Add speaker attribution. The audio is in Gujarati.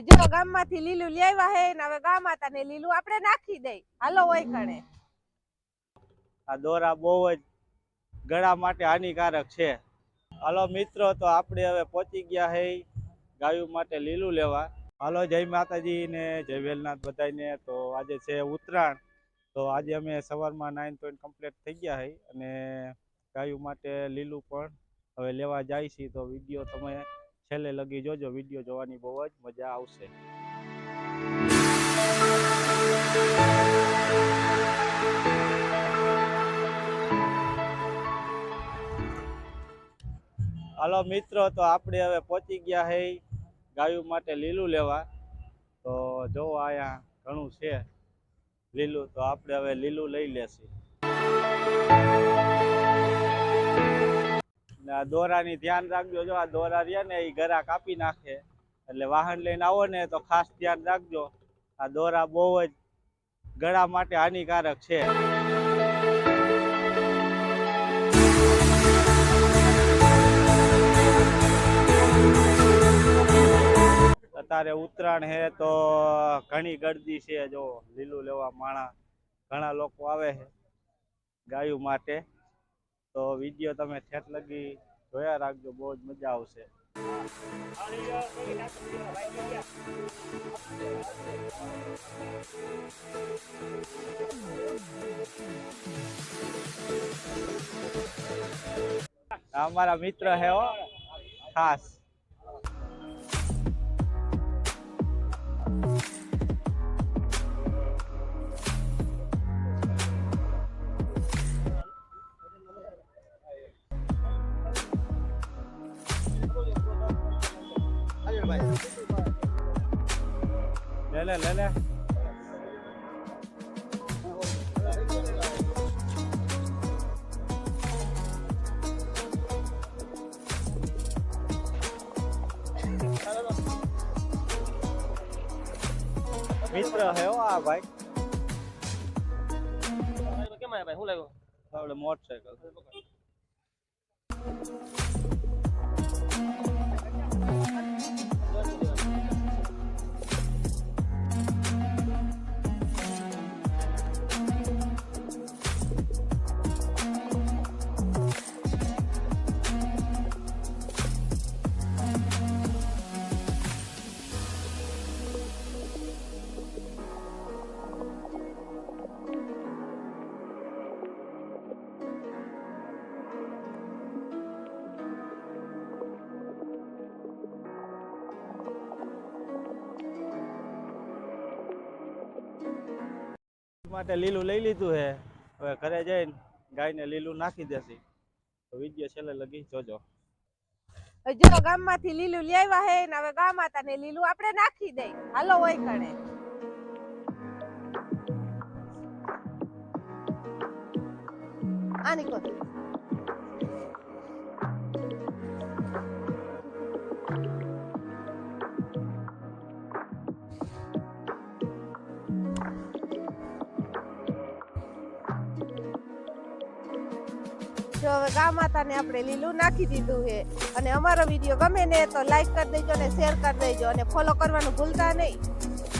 Speaker 1: જો ગામમાંથી લીલું લેવા હે ને હવે ગામ હતા ને લીલું આપણે નાખી દઈ. હાલો હોય કણે
Speaker 2: આ દોરા બહુ જ ગળા માટે હાનિકારક છે. હાલો મિત્રો, તો આપણે હવે પહોંચી ગયા હે ગાયું માટે લીલું લેવા. હાલો જય માતાજી ને જય વેલનાથ બધાને તો આજે છે ઉત્તરાયણ. તો આજે અમે સવારમાં નાઇન પોઈન્ટ કમ્પ્લીટ થઈ ગયા હે અને ગાયું માટે લીલું પણ હવે લેવા જાય છે. તો વીડિયો તમે છેલ્લે લગી જોજો, વીડિયો જોવાની બહુ જ મજા આવશે. હાલો મિત્રો, તો આપણે હવે પહોંચી ગયા હે ગાયું માટે લીલું લેવા. તો જો અહીંયા ઘણું છે લીલું, તો આપણે હવે લીલું લઈ લેશું. ને આ દોરાની ધ્યાન રાખજો. જો આ દોરા રહ્યા ને એ ગરા કાપી નાખે. એટલે વાહન લઈને આવો ને તો ખાસ ધ્યાન રાખજો. આ દોરા બહુ જ ગળા માટે હાનિકારક છે. અત્યારે ઉત્તરાયણ હે તો ઘણી ગરદી છે. જો લીલું લેવા માણા ઘણા લોકો આવે છે ગાયું માટે. તો વીડિયો તમે ઠેઠ લગી જોયા રાખજો, બહુ જ મજા આવશે. અમારા મિત્ર હો, ખાસ. લે લે લે લે મિત્ર હે હો આ ભાઈ
Speaker 3: કેમ આયા ભાઈ હું લાવ્યો
Speaker 2: આપણે મોટરસાયકલ માટે લીલું લઈ લીધું છે. હવે ઘરે જઈને ગાયને લીલું નાખી દેશે. તો વીડિયો છેલ્લે લગી જોજો.
Speaker 1: જો ગામમાંથી લીલું લેવા હે ને હવે ગામ માતા ને લીલું આપણે નાખી દઈ હાલો હોય કણે. આની કો જો હવે ગા માતાને ને આપણે લીલું નાખી દીધું છે. અને અમારો વીડિયો ગમે ને તો લાઈક કરી દેજો અને શેર કરી દેજો અને ફોલો કરવાનું ભૂલતા નહીં.